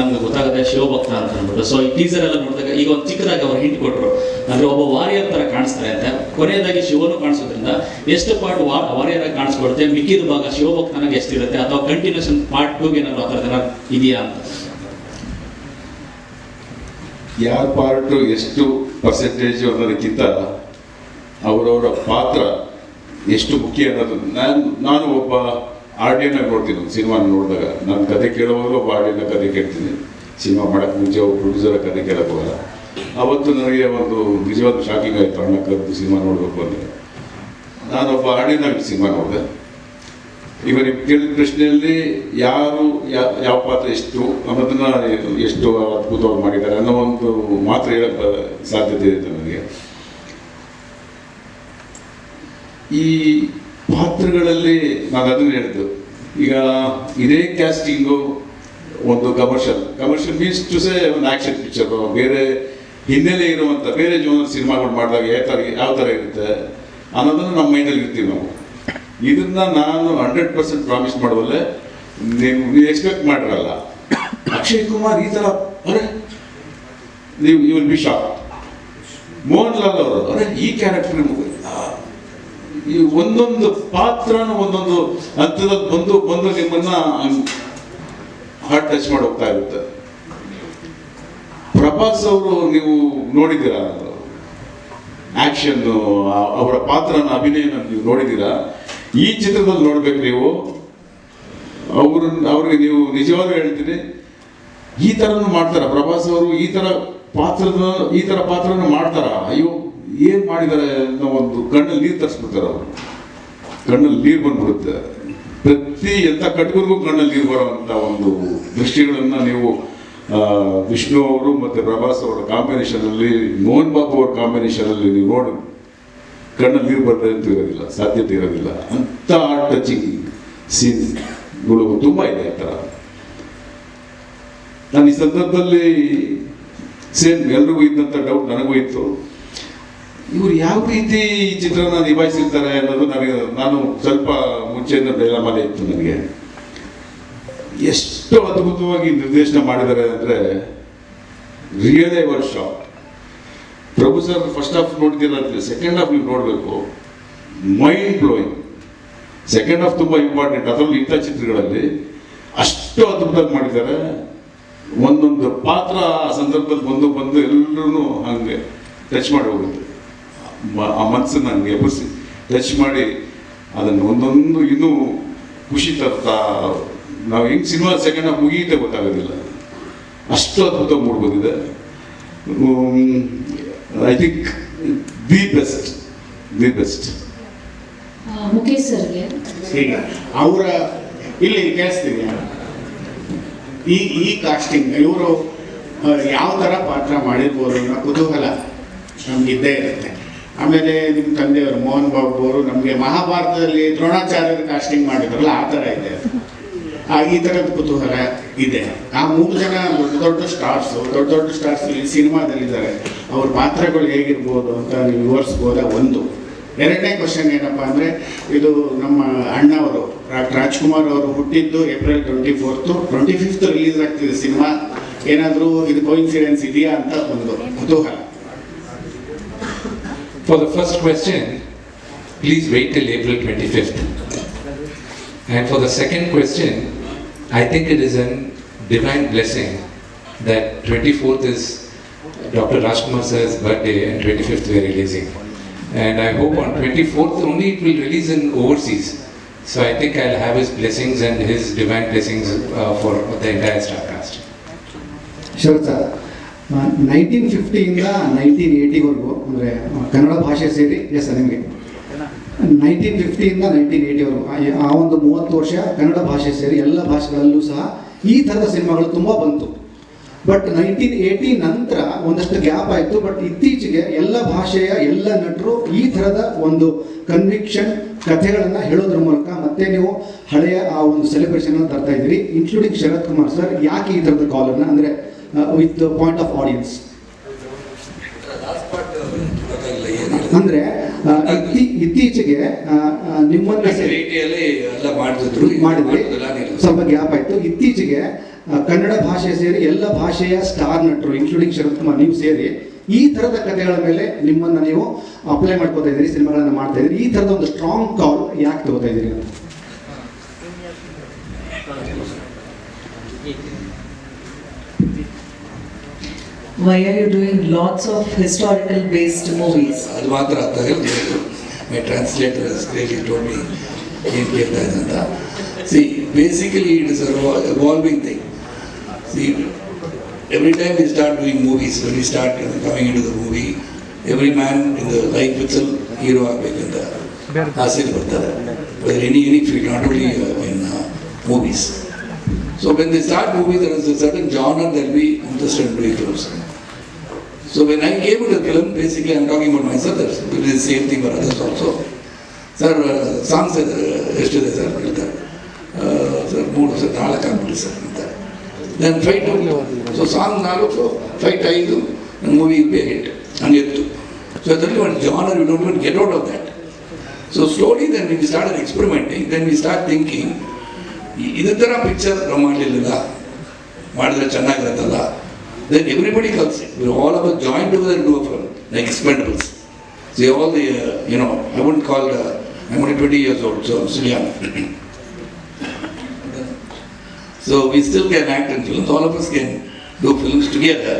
ನಮ್ಗೆ ಗೊತ್ತಾಗುತ್ತೆ ಶಿವಭಕ್ತ ಅಂತ ಅಂದ್ಬಿಟ್ಟು. ಸೊ ಈ ಟೀಸರ್ ಎಲ್ಲ ನೋಡಿದಾಗ ಈಗ ಒಂದು ಚಿಕ್ಕದಾಗಿ ಅವ್ರು ಹಿಂಟ್ ಕೊಟ್ಟರು ಅಂದ್ರೆ ಒಬ್ಬ ವಾರಿಯರ್ ತರ ಕಾಣಿಸ್ತಾರೆ ಅಂತ. ಕೊನೆಯದಾಗಿ ಶಿವನು ಕಾಣಿಸೋದ್ರಿಂದ ಎಷ್ಟು ಪಾರ್ಟ್ ವಾರಿಯರ್ ಆಗಿ ಕಾಣಿಸ್ಕೊಡುತ್ತೆ? ಮಿಕ್ಕಿದ ಭಾಗ ಶಿವಭಕ್ತನಾಗಿ ಎಷ್ಟಿರುತ್ತೆ? ಅಥವಾ ಕಂಟಿನ್ಯೂಷನ್ ಪಾರ್ಟ್ ಟೂಗೆ ಏನಾದ್ರು ಆ ಥರ ಇದೆಯಾ ಅಂತ. ಯಾರ ಪಾರ್ಟು ಎಷ್ಟು ಪರ್ಸೆಂಟೇಜ್ ಅನ್ನೋದಕ್ಕಿಂತ ಅವರವರ ಪಾತ್ರ ಎಷ್ಟು ಮುಖ್ಯ ಅನ್ನೋದು. ನಾನು ನಾನು ಒಬ್ಬ ಆಡಿಯನ್ನ ನೋಡ್ತೀನಿ ಒಂದು ಸಿನಿಮಾ ನೋಡಿದಾಗ. ನಾನು ಕತೆ ಕೇಳುವಾಗ ಒಬ್ಬ ಆಡಿಯನ್ನ ಕತೆ ಕೇಳ್ತೀನಿ. ಸಿನಿಮಾ ಮಾಡೋಕ್ಕೆ ಮುಂಚೆ ಒಬ್ಬ ಪ್ರೊಡ್ಯೂಸರ್ ಕತೆ ಕೇಳಕ್ಕೆ ಹೋಗಲ್ಲ. ಅವತ್ತು ನನಗೆ ಒಂದು ನಿಜವಾದ ಶಾಕಿಂಗ್ ಆಯಿತು. ಅಣ್ಣ ಕರೆದು ಸಿನಿಮಾ ನೋಡಬೇಕು ಅಂದರೆ ನಾನೊಬ್ಬ ಆಡಿಯನ್ನಾಗಿ ಸಿನಿಮಾ ನೋಡಿದೆ. ಈಗ ನೀವು ಕೇಳಿದ ಪ್ರಶ್ನೆಯಲ್ಲಿ ಯಾರು ಯಾವ ಪಾತ್ರ ಎಷ್ಟು ಅನ್ನೋದನ್ನ ಎಷ್ಟು ಅದ್ಭುತವಾಗಿ ಮಾಡಿದ್ದಾರೆ ಅನ್ನೋ ಒಂದು ಮಾತ್ರ ಹೇಳಕ್ಕೆ ಸಾಧ್ಯತೆ ಇದೆ ನನಗೆ. ಈ ಪಾತ್ರಗಳಲ್ಲಿ ನಾನು ಅದನ್ನು ಹೇಳಿದ್ದು ಈಗ ಇದೇ ಕ್ಯಾಸ್ಟಿಂಗು ಒಂದು commercial commercial means to say ಒಂದು ಆ್ಯಕ್ಷನ್ ಪಿಕ್ಚರು ಬೇರೆ ಹಿನ್ನೆಲೆ ಇರುವಂಥ ಬೇರೆ ಜೀವನ ಸಿನಿಮಾಗಳು ಮಾಡಿದಾಗ ಯಾವ ಥರ ಯಾವ ಥರ ಇರುತ್ತೆ ಅನ್ನೋದನ್ನು ನಮ್ಮ ಮೈಂಡಲ್ಲಿ ಇರ್ತೀವಿ ನಾವು. ಇದನ್ನ ನಾನು ಹಂಡ್ರೆಡ್ ಪರ್ಸೆಂಟ್ ಪ್ರಾಮಿಸ್ ಮಾಡುವಲ್ಲೇ, ನೀವು ನೀವು ಎಕ್ಸ್ಪೆಕ್ಟ್ ಮಾಡಿರಲ್ಲ. ಅಕ್ಷಯ್ ಕುಮಾರ್ ಈ ಥರ ಅರೆ, ನೀವು you will be shock Mohanlal ಅವರು, ಅರೆ, ಈ ಕ್ಯಾರೆಕ್ಟರ್ ಈ ಒಂದೊಂದು ಪಾತ್ರನೂ ಒಂದೊಂದು ಹಂತದಲ್ಲಿ ಬಂದು ಬಂದು ನಿಮ್ಮನ್ನ ಹಾರ್ಟ್ ಟಚ್ ಮಾಡಿ ಇರುತ್ತೆ. ಪ್ರಭಾಸ್ ಅವರು ನೀವು ನೋಡಿದ್ದೀರಾ? ಆಕ್ಷನ್ ಅವರ ಪಾತ್ರನ ಅಭಿನಯನ ನೀವು ನೋಡಿದ್ದೀರಾ? ಈ ಚಿತ್ರದಲ್ಲಿ ನೋಡ್ಬೇಕು ನೀವು. ಅವರು, ಅವ್ರಿಗೆ ನೀವು ನಿಜವಾಗ್ಲೂ ಹೇಳ್ತೀನಿ. ಈ ಥರನೂ ಮಾಡ್ತಾರ. ಪ್ರಭಾಸ್ ಅವರು ಈ ಥರ ಪಾತ್ರದ, ಈ ಥರ ಪಾತ್ರನ ಮಾಡ್ತಾರ? ಅಯ್ಯೋ ಏನು ಮಾಡಿದ್ದಾರೆ ಅನ್ನೋ ಒಂದು ಕಣ್ಣಲ್ಲಿ ನೀರು ತರಿಸ್ಬಿಡ್ತಾರೆ ಅವರು. ಕಣ್ಣಲ್ಲಿ ನೀರು ಬಂದ್ಬಿಡುತ್ತೆ. ಪ್ರತಿ ಎಂಥ ಕಟ್ಟಿಗೂ ಕಣ್ಣಲ್ಲಿ ನೀರು ಬರುವಂಥ ಒಂದು ದೃಷ್ಟಿಗಳನ್ನ ನೀವು ವಿಷ್ಣು ಅವರು ಮತ್ತು ಪ್ರಭಾಸ್ ಅವರ ಕಾಂಬಿನೇಷನಲ್ಲಿ ಮೋಹನ್ ಬಾಬು ಅವರ ಕಾಂಬಿನೇಷನಲ್ಲಿ ನೀವು ನೋಡಿ. ಕಣ್ಣಲ್ಲಿ ನೀರು ಬರ್ತದೆ ಅಂತ ಇರೋದಿಲ್ಲ, ಸಾಧ್ಯತೆ ಇರೋದಿಲ್ಲ. ಅಂಥ ಟಚಿಂಗ್ ಸೀನ್ಗಳು ತುಂಬ ಇದೆ ಆ ಥರ ನಾನು ಈ ಸಂದರ್ಭದಲ್ಲಿ ಸೇಮ್ ಎಲ್ರಿಗೂ ಇದ್ದಂಥ ಡೌಟ್ ನನಗೂ ಇತ್ತು. ಇವ್ರು ಯಾವ ರೀತಿ ಈ ಚಿತ್ರನ ನಿಭಾಯಿಸಿರ್ತಾರೆ ಅನ್ನೋದು ನನಗೆ, ನಾನು ಸ್ವಲ್ಪ ಮುಂಚೆಯಿಂದ ಮಾಡಿ ಇತ್ತು ನನಗೆ. ಎಷ್ಟು ಅದ್ಭುತವಾಗಿ ನಿರ್ದೇಶನ ಮಾಡಿದ್ದಾರೆ ಅಂದರೆ really I worship Prabhu sir first half ನೋಡ್ತೀರ second half ನೀವು ನೋಡಬೇಕು. ಮೈಂಡ್ ಬ್ಲೋಯಿಂಗ್ ಸೆಕೆಂಡ್ ಹಾಫ್ ತುಂಬ ಇಂಪಾರ್ಟೆಂಟ್ ಅದರಲ್ಲೂ ಇಂಥ ಚಿತ್ರಗಳಲ್ಲಿ ಅಷ್ಟು ಅದ್ಭುತವಾಗಿ ಮಾಡಿದ್ದಾರೆ. ಒಂದೊಂದು ಪಾತ್ರ ಆ ಸಂದರ್ಭದಲ್ಲಿ ಬಂದು ಬಂದು ಎಲ್ಲರೂ ಹಾಗೆ ಟಚ್ ಮಾಡಿ ಹೋಗುತ್ತೆ. ಆ ಮನಸ್ಸನ್ನು ಹಂಗೆ ಎಬ್ಬರಿಸಿ ಟಚ್ ಮಾಡಿ ಅದನ್ನು ಒಂದೊಂದು ಇನ್ನೂ ಖುಷಿ ತರ್ತಾ. ನಾವು ಹೆಂಗೆ ಸಿನಿಮಾ ಸೆಕೆಂಡ್ ಹಾಫ್ ಮುಗಿಯುತ್ತೆ ಗೊತ್ತಾಗೋದಿಲ್ಲ. ಅಷ್ಟು ಅದ್ಭುತ ಮೂಡ್ಬೋದಿದೆ I think the best the best Mukesh ಸರ್ಗೆ. ಈಗ ಅವರ ಇಲ್ಲಿ ಕೇಳಿಸ್ತೀನಿ. ಈ ಈ ಕಾಸ್ಟಿಂಗ್ ಇವರು ಯಾವ ಥರ ಪಾತ್ರ ಮಾಡಿರ್ಬೋದು ಅನ್ನೋ ಕುತೂಹಲ ಇದ್ದೇ ಇರುತ್ತೆ. ಆಮೇಲೆ ನಿಮ್ಮ ತಂದೆಯವರು ಮೋಹನ್ ಬಾಬು ಅವರು ನಮಗೆ ಮಹಾಭಾರತದಲ್ಲಿ ದ್ರೋಣಾಚಾರ್ಯರು ಕಾಸ್ಟಿಂಗ್ ಮಾಡಿದ್ರಲ್ಲ, ಆ ಥರ ಇದೆ. ಆ, ಈ ಥರದ ಕುತೂಹಲ ಇದೆ. ಆ ಮೂರು ಜನ ದೊಡ್ಡ ದೊಡ್ಡ ಸ್ಟಾರ್ಸ್ ದೊಡ್ಡ ದೊಡ್ಡ ಸ್ಟಾರ್ಸ್ ಈ ಸಿನಿಮಾದಲ್ಲಿದ್ದಾರೆ. ಅವ್ರ ಪಾತ್ರಗಳು ಹೇಗಿರ್ಬೋದು ಅಂತ ನೀವು ವಿವರಿಸ್ಬೋದ? ಒಂದು. ಎರಡನೇ ಕ್ವಶನ್ ಏನಪ್ಪ ಅಂದರೆ, ಇದು ನಮ್ಮ ಅಣ್ಣವರು ರಾಜ್ಕುಮಾರ್ ಅವರು ಹುಟ್ಟಿದ್ದು April twenty fourth twenty fifth release ಆಗ್ತಿದೆ ಸಿನಿಮಾ. ಏನಾದರೂ ಇದು ಕೋಇನ್ಸಿಡೆನ್ಸ್ ಇದೆಯಾ ಅಂತ ಒಂದು ಕುತೂಹಲ. For the first question, please wait till April 25th. And for the second question, I think it is a divine blessing that 24th is Dr. Rajkumar sir's birthday and 25th we are releasing. And I hope on 24th only it will release in overseas. So I think I'll have his blessings and his divine blessings uh, for the entire Starcast. Sure, sir. Nineteen ಫಿಫ್ಟಿಯಿಂದ nineteen ಏಯ್ಟಿವರೆಗೂ ಅಂದರೆ ಕನ್ನಡ ಭಾಷೆ ಸೇರಿ yes sir ನಿಮಗೆ nineteen ಫಿಫ್ಟಿಯಿಂದ nineteen ಏಯ್ಟಿವರೆಗೂ ಆ ಒಂದು ಮೂವತ್ತು ವರ್ಷ ಕನ್ನಡ ಭಾಷೆ ಸೇರಿ ಎಲ್ಲ ಭಾಷೆಗಳಲ್ಲೂ ಸಹ ಈ ಥರದ ಸಿನಿಮಾಗಳು ತುಂಬ ಬಂತು. ಬಟ್ ನೈನ್ಟೀನ್ ಏಯ್ಟಿ ನಂತರ ಒಂದಷ್ಟು ಗ್ಯಾಪ್ ಆಯಿತು. ಬಟ್ ಇತ್ತೀಚೆಗೆ ಎಲ್ಲ ಭಾಷೆಯ ಎಲ್ಲ ನಟರು ಈ ಥರದ ಒಂದು ಕನ್ವಿಕ್ಷನ್ ಕಥೆಗಳನ್ನು ಹೇಳೋದ್ರ ಮೂಲಕ ಮತ್ತೆ ನೀವು ಹಳೆಯ ಆ ಒಂದು ಸೆಲೆಬ್ರೇಷನ್ ತರ್ತಾ ಇದ್ದೀರಿ ಇನ್ಕ್ಲೂಡಿಂಗ್ ಶರತ್ ಕುಮಾರ್ ಸರ್ ಯಾಕೆ ಈ ಥರದ ಕಾಲನ್ನು ಅಂದರೆ ವಿತ್ ಪಾಯಿಂಟ್ ಆಫ್ ಆಡಿಯನ್ಸ್ ಅಂದರೆ audience. ಅಂದ್ರೆ ಇತ್ತೀಚೆಗೆ ಆ, ಆ, ನಿಮ್ಮನ್ನ ಮಾಡಿದ್ವಿ. ಎಲ್ಲ ಮಾಡ್ತಿದ್ರು ಮಾಡಿದ್ರಿ ಸ್ವಲ್ಪ ಗ್ಯಾಪ್ ಆಯ್ತು. ಇತ್ತೀಚೆಗೆ ಕನ್ನಡ ಭಾಷೆ ಸೇರಿ ಎಲ್ಲ ಭಾಷೆಯ ಸ್ಟಾರ್ ನಟರು ಇನ್ಕ್ಲೂಡಿಂಗ್ ಶರತ್ ಕುಮಾರ್ ನೀವು ಸೇರಿ ಈ ಥರದ ಕಥೆಗಳ ಮೇಲೆ ನಿಮ್ಮನ್ನ ನೀವು ಅಪ್ಲೈ ಮಾಡ್ಕೋತಾ ಇದ್ದೀರಿ ಸಿನಿಮಾಗಳನ್ನ ಮಾಡ್ತಾ ಇದ್ದೀರಿ. ಈ ಥರದ ಒಂದು ಸ್ಟ್ರಾಂಗ್ ಕಾಲ್ ಯಾಕೆ ತಗೋತಾ ಇದ್ದೀರಿ? Why are you doing lots of historical based movies? ಅದು ಮಾತ್ರ ಅರ್ಥ ಆಗಿಲ್ಲ my translator really told me ಏನು ಕೇಳ್ತಾ ಇದೆ ಅಂತ see basically it is evolving thing see every time we start doing movies when we start coming into the movie every man in the life ವಿತ್ಸಲ್ hero ಆಗಬೇಕಂತ ಆಸೆ ಬರ್ತಾರೆ any any field not only in movies so When they start movie there is a certain genre there be interested in doing films So when I came to the film, basically I'm talking about myself, that's it is the same thing for others also. Sir songs ಎಷ್ಟಿದೆ sir ಹೇಳ್ತಾರೆ sir ಮೂರು sir ನಾಲ್ಕು ಆಗ್ಬಿಡಿ sir ಅಂತಾರೆ then fight so song ನಾಲ್ಕು fight ಐದು ನನ್ನ movie B hit ಹಂಗಿತ್ತು ಸೊ ಅದರಲ್ಲಿ ಒಂದು genre you don't get out of that so slowly then we start experimenting then we start thinking ಇದೇ ಥರ ಪಿಕ್ಚರ್ ಮಾಡಲಿಲ್ಲ ಮಾಡಿದ್ರೆ ಚೆನ್ನಾಗಿರುತ್ತಲ್ಲ then everybody comes in. We all of us join together and do a film, like Expendables. See, all the, uh, you know, I wouldn't call, uh, I'm only 20 years old, so I'm still young. so we still can act in films, all of us can do films together.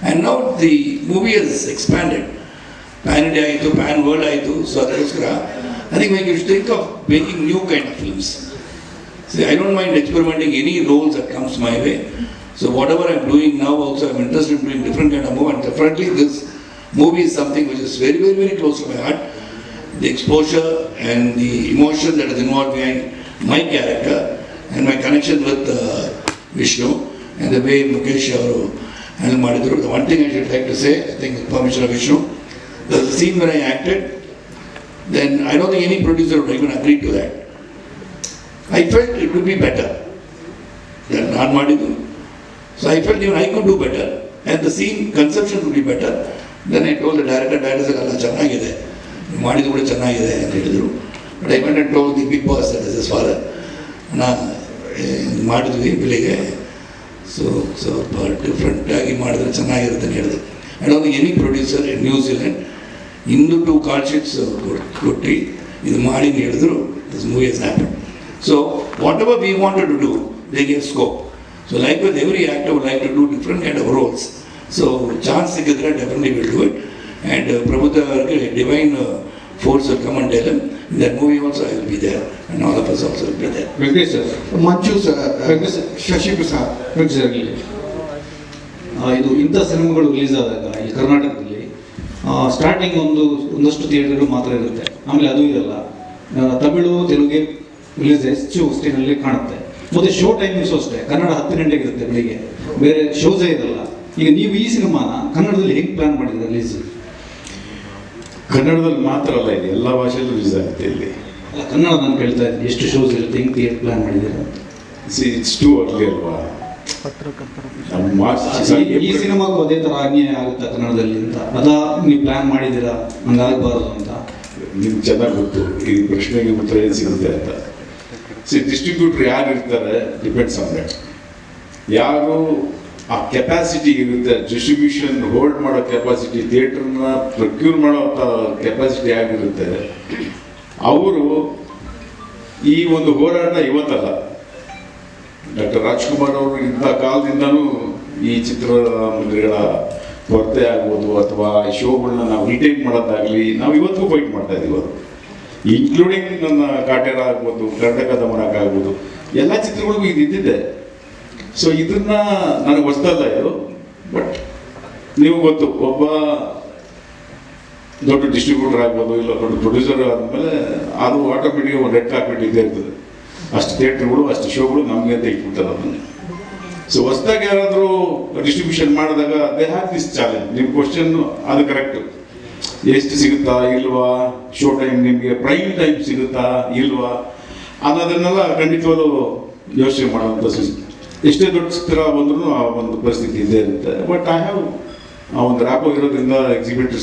And now the movie has expanded. Pan India ಆಯಿತು pan world ಆಯಿತು so ಅದಕ್ಕೋಸ್ಕರ I think when you think of making new kind of films See, I don't mind experimenting any roles that comes my way. So whatever I'm doing now also, I'm interested in doing different kind of movies. Definitely this movie is something which is very, very, very close to my heart. The exposure and the emotion that is involved behind my character and my connection with uh, Vishnu and the way Mukesh Yaru handled Madhiduru. The one thing I should like to say, I think with permission of Vishnu, there's a scene where I acted, then I don't think any producer would even agree to that. I felt it would be better. Than ನಾನು ಮಾಡಿದ್ದು. So I felt even I could do better and the scene conception would be better then I told the director director ಎಲ್ಲ ಚೆನ್ನಾಗಿದೆ. ಮಾಡಿದ್ದು ಕೂಡ ಚೆನ್ನಾಗಿದೆ, ಅಂತ ಹೇಳಿದರು. But I meant told the big boss that is father ನಾ ಮಾಡಿದ್ವಿ ಬೆಳಿಗ್ಗೆ ಸೊ ಸ್ವಲ್ಪ ಡಿಫ್ರೆಂಟಾಗಿ ಮಾಡಿದ್ರೆ ಚೆನ್ನಾಗಿರುತ್ತೆ, ಅಂತ ಹೇಳಿದೆ and think any producer in New Zealand into to call sheets ಕೊಟ್ಟು, ಇದು ಮಾಡಿ ಹೇಳಿದ್ರು. This movie is happen so whatever we wanted to do they get scope so like with every actor would like to do different kind of roles so chance ಸಿಕ್ಕಿದ್ರೆ definitely will do it and ಪ್ರಭುತ್ವ ಅವರಿಗೆ divine force will come and tell in that movie also I will be there and all of us also will be there Venkatesh sir Manju sir Venkatesh Shashi Prasad Venkatesh sir ಇಲ್ಲಿ ಇದು ಇಂಥ ಸಿನಿಮಾಗಳು release ಆದಾಗ ಈ ಕರ್ನಾಟಕದಲ್ಲಿ starting ಒಂದು ಒಂದಷ್ಟು ಥಿಯೇಟರ್ಗಳು ಮಾತ್ರ ಇರುತ್ತೆ. ಆಮೇಲೆ ಅದು ಇರಲ್ಲ ತಮಿಳು ತೆಲುಗಿ ರಿಲೀಸ್ ಹೆಚ್ಚು ಸ್ಟೇನಲ್ಲಿ ಕಾಣುತ್ತೆ. ಮತ್ತು ಶೋ ಟೈಮಿಂಗ್ಸು ಅಷ್ಟೇ. ಕನ್ನಡ ಹತ್ತು ಗಂಟೆಗೆ ಇರುತ್ತೆ ಬೆಳಿಗ್ಗೆ. ಬೇರೆ ಶೋಸೇ ಇರಲ್ಲ. ಈಗ ನೀವು ಈ ಸಿನಿಮಾನ ಕನ್ನಡದಲ್ಲಿ ಹೆಂಗೆ ಪ್ಲಾನ್ ಮಾಡಿದ್ರೆ ರಿಲೀಸ್ ಕನ್ನಡದಲ್ಲಿ ಮಾತ್ರ ಅಲ್ಲ ಇದೆ ಎಲ್ಲ ಭಾಷೆಯಲ್ಲೂ ರಿಲೀಸ್ ಆಗುತ್ತೆ ಇಲ್ಲಿ. ಅಲ್ಲ ಕನ್ನಡ ನಾನು ಕೇಳ್ತಾ ಇದ್ದೀನಿ. ಎಷ್ಟು ಶೋಸ್ ಇರುತ್ತೆ ಹೆಂಗೆ ಥಿಯೇಟರ್ ಪ್ಲಾನ್ ಮಾಡಿದ್ದೀರಾ? ಸಿ ಇಟ್ಸ್ ಟೂ ಅರ್ಲಿ ಅಲ್ವಾ? ಈ- ಈ ಸಿನಿಮಾಗೂ ಅದೇ ಥರ ಅನ್ಯಾಯ ಆಗುತ್ತೆ ಕನ್ನಡದಲ್ಲಿ ಅಂತ? ಅದ ನೀವು ಪ್ಲಾನ್ ಮಾಡಿದ್ದೀರಾ? ಹಂಗಾಗಬಾರ್ದು ಅಂತ. ನಿಮ್ಗೆ ಚೆನ್ನಾಗಿ ಗೊತ್ತು. ಈ ಪ್ರಶ್ನೆಗೆ ಉತ್ತರ ಏನು ಸಿಗುತ್ತೆ ಅಂತ. ಸಿ ಡಿಸ್ಟ್ರಿಬ್ಯೂಟರ್ ಯಾರು ಇರ್ತಾರೆ ಡಿಪೆಂಡ್ಸ್ ಆನ್ ದಟ್ ಯಾರು ಆ ಕೆಪಾಸಿಟಿ ಇರುತ್ತೆ ಡಿಸ್ಟ್ರಿಬ್ಯೂಷನ್ ಹೋಲ್ಡ್ ಮಾಡೋ ಕೆಪಾಸಿಟಿ ಥಿಯೇಟರ್ನ ಪ್ರೊಕ್ಯೂರ್ ಮಾಡೋ ಕೆಪಾಸಿಟಿ ಆಗಿರುತ್ತೆ ಅವರು ಈ ಒಂದು ಹೋರಾಟ ಇವತ್ತಲ್ಲ. ಡಾಕ್ಟರ್ ರಾಜ್ಕುಮಾರ್ ಅವರು ಇಂಥ ಕಾಲದಿಂದನೂ ಈ ಚಿತ್ರಮಂದಿರಗಳ ಕೊರತೆ ಆಗ್ಬೋದು ಅಥವಾ ಶೋಗಳನ್ನ ನಾವು ರಿಟೈನ್ ಮಾಡೋದಾಗಲಿ, ನಾವು ಇವತ್ತಿಗೂ ಫೈಟ್ ಮಾಡ್ತಾ ಇದ್ದೀವಿ ಅವರು. ಇನ್ಕ್ಲೂಡಿಂಗ್ ನನ್ನ ಕಾಟೇರ ಆಗ್ಬೋದು ಕರ್ನಾಟಕ ದಮನಕ ಆಗ್ಬೋದು ಎಲ್ಲ ಚಿತ್ರಗಳಿಗೂ ಇದು ಇದ್ದಿದೆ. ಸೊ ಇದನ್ನ ನನಗೆ ಹೊಸ್ತಲ್ಲ ಇದು ಬಟ್ ನೀವು ಗೊತ್ತು, ಒಬ್ಬ ದೊಡ್ಡ ಡಿಸ್ಟ್ರಿಬ್ಯೂಟರ್ ಆಗ್ಬೋದು, ಇಲ್ಲ ದೊಡ್ಡ ಪ್ರೊಡ್ಯೂಸರ್ ಆದಮೇಲೆ ಅದು ಆಟೋಮೆಟಿಕ್ ಒಂದು ರೆಡ್ ಕಾರ್ಪೆಟ್ ಇದ್ದೇ ಇರ್ತದೆ. ಅಷ್ಟು ಥಿಯೇಟ್ರ್ಗಳು ಅಷ್ಟು ಶೋಗಳು ನಮಗೆ ಅಂತ ಇಟ್ಬಿಡ್ತಾರೆ ಅದನ್ನು. ಸೊ ಹೊಸದಾಗಿ ಯಾರಾದರೂ ಡಿಸ್ಟ್ರಿಬ್ಯೂಷನ್ ಮಾಡಿದಾಗ ದೇ ಹ್ಯಾವ್ ದಿಸ್ ಚಾಲೆಂಜ್ ನಿಮ್ಮ ಕ್ವಶನ್ ಅದು ಕರೆಕ್ಟ್ ಎಷ್ಟು ಸಿಗುತ್ತಾ ಇಲ್ವಾ? ಶೋ ಟೈಮ್ ನಿಮಗೆ ಪ್ರೈಮ್ ಟೈಮ್ ಸಿಗುತ್ತಾ ಇಲ್ವಾ? ಅನ್ನೋದನ್ನೆಲ್ಲ ಖಂಡಿತವಾಗ್ಲೂ ಯೋಚನೆ ಮಾಡುವಂಥ ಎಷ್ಟೇ ದೊಡ್ಡ ಸ್ಥಿರ ಬಂದ್ರೂ ಆ ಒಂದು ಪರಿಸ್ಥಿತಿ ಇದೆ ಅಂತ. ಬಟ್ ಐ ಹ್ಯಾವ್ ಆ ಒಂದು ರ್ಯಾಪ್ ಇರೋದ್ರಿಂದ ಎಕ್ಸಿಬಿಟರ್ಸ್